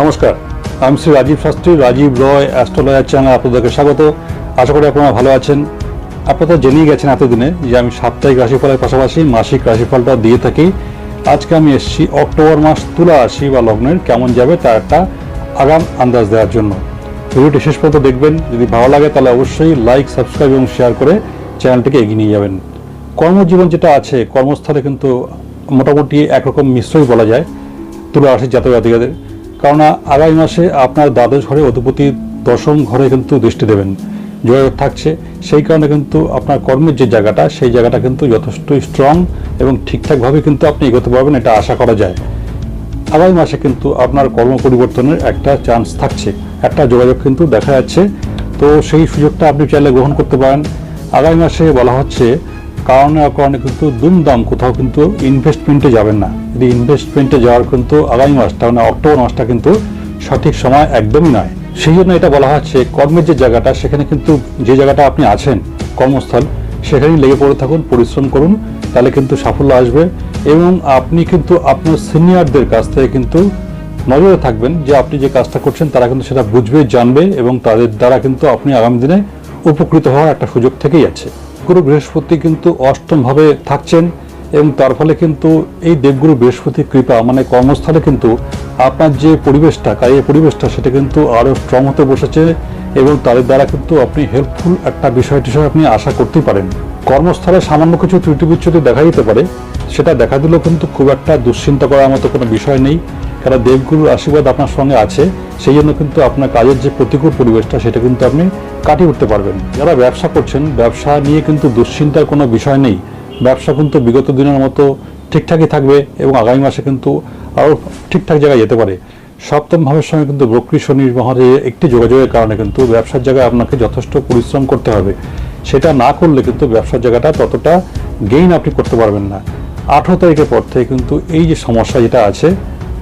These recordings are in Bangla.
নমস্কার, আমি শ্রী রাজীব শাস্ত্রী, রাজীব রয় অ্যাস্ট্রোলজার চ্যানেল আপনাদেরকে স্বাগত। আশা করি আপনারা ভালো আছেন। আপনারা জেনেই গেছেন এতদিনে যে আমি সাপ্তাহিক রাশিফলের পাশাপাশি মাসিক রাশিফলটা দিয়ে থাকি। আজকে আমি এসেছি অক্টোবর মাস তুলা রাশি বা লগ্নের কেমন যাবে তার একটা আগাম আন্দাজ দেওয়ার জন্য। ভিডিওটি শেষ পর্যন্ত দেখবেন। যদি ভালো লাগে তাহলে অবশ্যই লাইক সাবস্ক্রাইব এবং শেয়ার করে চ্যানেলটিকে এগিয়ে নিয়ে যাবেন। কর্মজীবন যেটা আছে, কর্মস্থলে কিন্তু মোটামুটি একরকম মিশ্রই বলা যায়। তুলা রাশির জাতক জাতিকাদের কেননা আগামী মাসে আপনার দ্বাদশ ঘরে অধিপতি দশম ঘরে কিন্তু দৃষ্টি দেবেন জয় থাকছে। সেই কারণে কিন্তু আপনার কর্মের যে জায়গাটা, সেই জায়গাটা কিন্তু যথেষ্ট স্ট্রং এবং ঠিকঠাকভাবে কিন্তু আপনি এগোতে পারবেন, এটা আশা করা যায়। আগামী মাসে কিন্তু আপনার কর্ম পরিবর্তনের একটা চান্স থাকছে, একটা যোগাযোগ কিন্তু দেখা যাচ্ছে। তো সেই সুযোগটা আপনি চাইলে গ্রহণ করতে পারেন। আগামী মাসে বলা হচ্ছে কারণে অকারণে কিন্তু দুমদাম কোথাও কিন্তু ইনভেস্টমেন্টে যাবেন না। যদি ইনভেস্টমেন্টে যাওয়ার কিন্তু আগামী মাসটা মানে অক্টোবর মাসটা কিন্তু সঠিক সময় একদমই নয়। সেই জন্য এটা বলা হচ্ছে কর্মের যে জায়গাটা, সেখানে কিন্তু যে জায়গাটা আপনি আছেন, কর্মস্থল, সেখানেই লেগে পড়ে থাকুন, পরিশ্রম করুন, তাহলে কিন্তু সাফল্য আসবে। এবং আপনি কিন্তু আপনার সিনিয়রদের কাছ থেকে কিন্তু নজরে থাকবেন যে আপনি যে কাজটা করছেন, তারা কিন্তু সেটা বুঝবে, জানবে এবং তাদের দ্বারা কিন্তু আপনি আগামী দিনে উপকৃত হওয়ার একটা সুযোগ থেকেই আছে গুরু বৃহস্পতি কিন্তু অষ্টমভাবে থাকছেন এবং তার ফলে কিন্তু এই দেবগুরু বৃহস্পতির কৃপা মানে কর্মস্থলে কিন্তু আপনার যে পরিবেশটা, কাজের পরিবেশটা, সেটা কিন্তু আরও স্ট্রং হতে বসেছে এবং তাদের দ্বারা কিন্তু আপনি হেল্পফুল একটা বিষয় টিষয় আপনি আশা করতেই পারেন। কর্মস্থলে সামান্য কিছু ত্রুটি বিচ্যুতি দেখা দিতে পারে, সেটা দেখা দিলেও কিন্তু খুব একটা দুশ্চিন্তা করার মতো কোনো বিষয় নেই। কারণ দেবগুরুর আশীর্বাদ আপনার সঙ্গে আছে, সেই জন্য কিন্তু আপনার কাজের যে প্রতিকূল পরিবেশটা, সেটা কিন্তু আপনি কাটিয়ে উঠতে পারবেন। যারা ব্যবসা করছেন, ব্যবসা নিয়ে কিন্তু দুশ্চিন্তার কোনো বিষয় নেই। ব্যবসা কিন্তু বিগত দিনের মতো ঠিকঠাকই থাকবে এবং আগামী মাসে কিন্তু আরও ঠিকঠাক জায়গায় যেতে পারে। সপ্তম ভাবের সঙ্গে কিন্তু বক্রী শনির মহারে একটি যোগাযোগের কারণে কিন্তু ব্যবসার জায়গায় আপনাকে যথেষ্ট পরিশ্রম করতে হবে। সেটা না করলে কিন্তু ব্যবসার জায়গাটা ততটা গেইন আপনি করতে পারবেন না। আঠেরো তারিখের পর থেকে কিন্তু এই যে সমস্যা যেটা আছে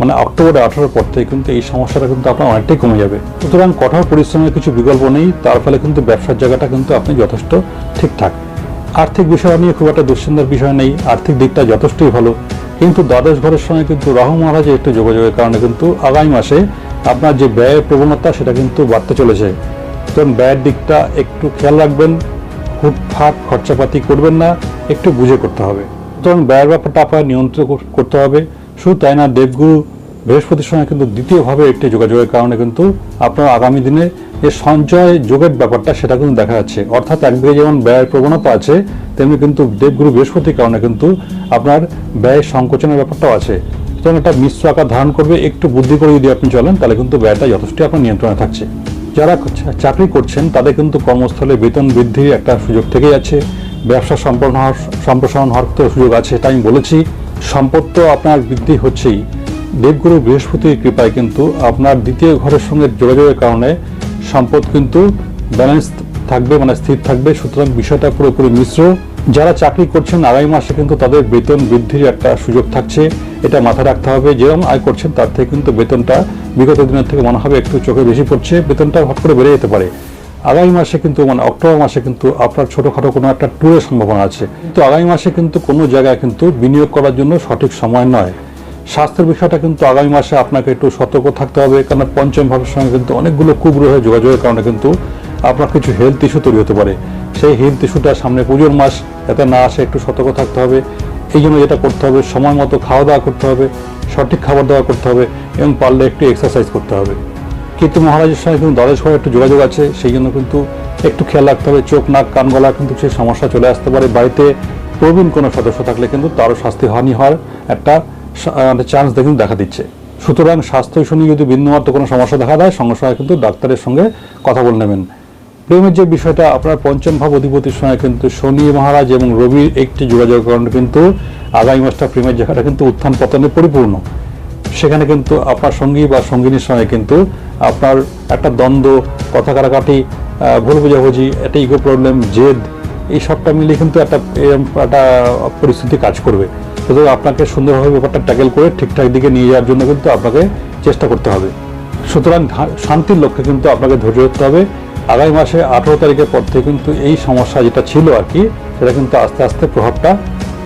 মানে অক্টোবর আঠারোর পর থেকে কিন্তু এই সমস্যাটা কিন্তু আপনার অনেকটাই কমে যাবে। সুতরাং কঠোর পরিশ্রমের কিছু বিকল্প নেই, তার ফলে কিন্তু ব্যবসার জায়গাটা কিন্তু আপনি যথেষ্ট ঠিকঠাক। আর্থিক বিষয় নিয়ে খুব একটা দুশ্চিন্তার বিষয় নেই, আর্থিক দিকটা যথেষ্টই ভালো। কিন্তু দ্বাদশ ঘরের সঙ্গে কিন্তু রাহু মহারাজের একটু যোগাযোগের কারণে কিন্তু আগামী মাসে আপনার যে ব্যয়ের প্রবণতা সেটা কিন্তু বাড়তে চলেছে। তো ব্যয়ের দিকটা একটু খেয়াল রাখবেন হুটফাট খরচাপাতি করবেন না, একটু বুঝে করতে হবে। সুতরাং ব্যয়ের ব্যাপারটা আপনার নিয়ন্ত্রণ করতে হবে। শুধু তাই না, দেবগুরু বৃহস্পতির সঙ্গে কিন্তু দ্বিতীয়ভাবে একটি যোগাযোগের কারণে কিন্তু আপনার আগামী দিনে যে সঞ্চয় যোগের ব্যাপারটা সেটা কিন্তু দেখা যাচ্ছে। অর্থাৎ একদিকে যেমন ব্যয়ের প্রবণতা আছে, তেমনি কিন্তু দেবগুরু বৃহস্পতির কারণে কিন্তু আপনার ব্যয় সংকোচনের ব্যাপারটাও আছে। সুতরাং একটা মিশ্র আকার ধারণ করবে, একটু বুদ্ধি করে যদি আপনি চলেন, তাহলে কিন্তু ব্যয়টা যথেষ্ট আপনার নিয়ন্ত্রণে থাকছে। যারা চাকরি করছেন, তাদের কিন্তু কর্মস্থলে বেতন বৃদ্ধির একটা সুযোগ থেকে যাচ্ছে। ব্যবসা সম্পন্ন হওয়ার, সম্প্রসারণ হওয়ার সুযোগ আছে এটা আমি বলেছি। সম্পদ তো আপনার বৃদ্ধি হচ্ছেই। দেবগুরু বৃহস্পতির কৃপায় কিন্তু আপনার দ্বিতীয় ঘরের সঙ্গে যোগাযোগের কারণে সম্পদ কিন্তু ব্যালেন্স থাকবে মানে স্থির থাকবে। সুতরাং বিষয়টা পুরোপুরি মিশ্র। যারা চাকরি করছেন আগামী মাসে কিন্তু তাদের বেতন বৃদ্ধির একটা সুযোগ থাকছে। এটা মাথায় রাখতে হবে। যেরকম আয় করছেন, তার থেকে কিন্তু বেতনটা বিগত দিনের থেকে মনে হবে একটু চোখে বেশি পড়ছে। বেতনটা হট করে বেড়ে যেতে পারে। আগামী মাসে কিন্তু মানে অক্টোবর মাসে কিন্তু আপনার ছোটোখাটো কোনো একটা ট্যুরের সম্ভাবনা আছে। কিন্তু আগামী মাসে কিন্তু কোনো জায়গায় কিন্তু বিনিয়োগ করার জন্য সঠিক সময় নয়। স্বাস্থ্যের বিষয়টা কিন্তু আগামী মাসে আপনাকে একটু সতর্ক থাকতে হবে কারণ পঞ্চম ভাবের সঙ্গে কিন্তু অনেকগুলো কুগ্রহের যোগাযোগের কারণে কিন্তু আপনার কিছু হেলথ ইস্যু তৈরি হতে পারে। সেই হেলথ ইস্যুটা সামনে পুজোর মাস, যাতে না আসে একটু সতর্ক থাকতে হবে। এই জন্য যেটা করতে হবে, সময় মতো খাওয়া দাওয়া করতে হবে, সঠিক খাবার দাওয়া করতে হবে এবং পারলে একটু এক্সারসাইজ করতে হবে। কিন্তু মহারাজের সঙ্গে কিন্তু দ্বাদশ ঘরে একটু যোগাযোগ আছে, সেই জন্য কিন্তু একটু খেয়াল রাখতে হবে। চোখ, নাক, কান, গলা কিন্তু সেই সমস্যা চলে আসতে পারে। বাড়িতে প্রবীণ কোনো সদস্য থাকলে কিন্তু তারও স্বাস্থ্য হানি হওয়ার একটা চান্স দেখুন দেখা দিচ্ছে। সুতরাং স্বাস্থ্য নিয়ে যদি বিন্দুমাত্র কোনো সমস্যা দেখা দেয়, সঙ্গে সঙ্গে কিন্তু ডাক্তারের সঙ্গে কথা বলে নেবেন। প্রেমের যে বিষয়টা, আপনার পঞ্চম ভাব অধিপতির সঙ্গে কিন্তু শনি মহারাজ এবং রবির একটি যোগাযোগের কারণে কিন্তু আগামী মাসটা প্রেমের জায়গাটা কিন্তু উত্থান পতনে পরিপূর্ণ। সেখানে কিন্তু আপনার সঙ্গী বা সঙ্গিনীর সঙ্গে কিন্তু আপনার একটা দ্বন্দ্ব, কথা কাটাকাটি ভুল বোঝাবুঝি, একটা ইগো প্রবলেম জেদ, এই সবটা মিলিয়ে কিন্তু একটা একটা পরিস্থিতি কাজ করবে। সুতরাং আপনাকে সুন্দরভাবে ব্যাপারটা ট্যাকেল করে ঠিকঠাক দিকে নিয়ে যাওয়ার জন্য কিন্তু আপনাকে চেষ্টা করতে হবে। সুতরাং শান্তির লক্ষ্যে কিন্তু আপনাকে ধৈর্য ধরতে হবে। আগামী মাসে আঠেরো তারিখের পর থেকে কিন্তু এই সমস্যা যেটা ছিল আর কি, সেটা কিন্তু আস্তে আস্তে প্রভাবটা,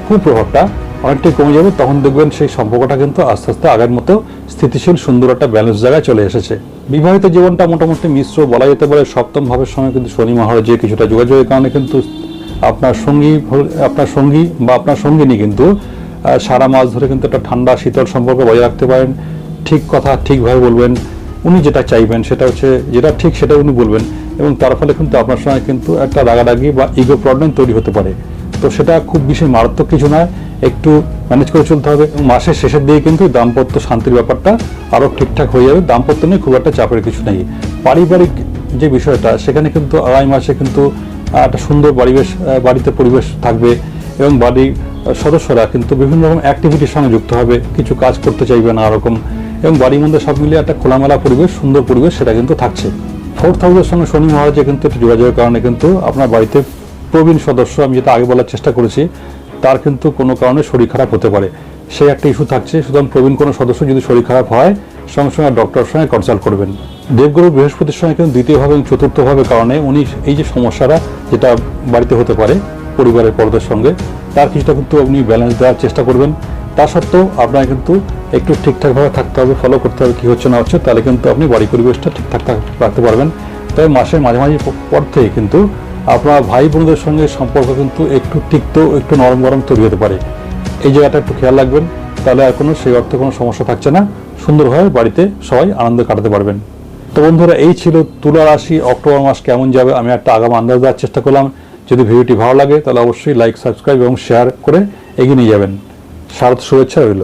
কুপ্রভাবটা অনেকটাই কমে যাবে, তখন দেখবেন সেই সম্পর্কটা কিন্তু আস্তে আস্তে আগের মতো স্থিতিশীল, সুন্দর একটা ব্যালেন্স জায়গায় চলে এসেছে। বিবাহিত জীবনটা মোটামুটি মিশ্র বলা যেতে পারে, সপ্তম ভাবের সময় কিন্তু শনি মহারাজের কিছুটা যোগাযোগের কারণে কিন্তু আপনার সঙ্গী আপনার সঙ্গী বা আপনার সঙ্গিনী কিন্তু সারা মাস ধরে কিন্তু একটা ঠান্ডা, শীতল সম্পর্ক বজায় রাখতে পারেন। ঠিক কথা ঠিকভাবে বলবেন, উনি যেটা চাইবেন সেটা হচ্ছে, যেটা ঠিক সেটা উনি বলবেন এবং তার ফলে কিন্তু আপনার সঙ্গে কিন্তু একটা রাগারাগি বা ইগো প্রবলেম তৈরি হতে পারে। তো সেটা খুব বেশি মারাত্মক কিছু নয়। একটু ম্যানেজ করে চলতে হবে। মাসের শেষের দিকে কিন্তু দাম্পত্য শান্তির ব্যাপারটা আরও ঠিকঠাক হয়ে যাবে। দাম্পত্য নিয়ে খুব একটা চাপের কিছু নেই। পারিবারিক যে বিষয়টা, সেখানে কিন্তু আড়াই মাসে কিন্তু একটা সুন্দর পরিবেশ বাড়িতে পরিবেশ থাকবে এবং বাড়ির সদস্যরা কিন্তু বিভিন্ন রকম অ্যাক্টিভিটির সঙ্গে যুক্ত হবে। কিছু কাজ করতে চাইবে না রকম এবং বাড়ির মধ্যে সব মিলিয়ে একটা খোলামেলা পরিবেশ, সুন্দর পরিবেশ সেটা কিন্তু থাকছে। ফোর্থ হাউসের সঙ্গে শনি মহারাজে কিন্তু একটু যোগাযোগের কারণে কিন্তু আপনার বাড়িতে প্রবীণ সদস্য, আমি যেটা আগে বলার চেষ্টা করেছি, তার কিন্তু কোনো কারণে শরীর খারাপ হতে পারে। সেই একটা ইস্যু থাকছে, সুতরাং প্রবীণ কোনো সদস্য যদি শরীর খারাপ হয়, সঙ্গে সঙ্গে ডক্টরের সঙ্গে কনসাল্ট করবেন। দেবগুরু বৃহস্পতির সঙ্গে কিন্তু দ্বিতীয়ভাবে এবং চতুর্থভাবে কারণে উনি এই যে সমস্যাটা, যেটা বাড়িতে হতে পারে, পরিবারের পর্দার সঙ্গে, তার কিছুটা কিন্তু আপনি ব্যালেন্স দেওয়ার চেষ্টা করবেন। তা সত্ত্বেও আপনার কিন্তু একটু ঠিকঠাকভাবে থাকতে হবে ফলো করতে হবে, কী হচ্ছে না হচ্ছে, তাহলে কিন্তু আপনি বাড়ি পরিবেশটা ঠিকঠাক রাখতে পারবেন। তবে মাসের মাঝামাঝি পর থেকে কিন্তু আপনার ভাই বোনদের সঙ্গে সম্পর্ক কিন্তু একটু টিকতেও একটু নরম গরম তৈরি হতে পারে। এই জায়গাটা একটু খেয়াল রাখবেন, তাহলে আর কোনো সেই অর্থে কোনো সমস্যা থাকছে না। সুন্দরভাবে বাড়িতে সবাই আনন্দ কাটাতে পারবেন। তো বন্ধুরা, এই ছিল তুলা রাশি, অক্টোবর মাস কেমন যাবে, আমি একটা আগাম আন্দাজ দেওয়ার চেষ্টা করলাম। যদি ভিডিওটি ভালো লাগে, তাহলে অবশ্যই লাইক সাবস্ক্রাইব এবং শেয়ার করে এগিয়ে নিয়ে যাবেন। শারদ শুভেচ্ছা রইল।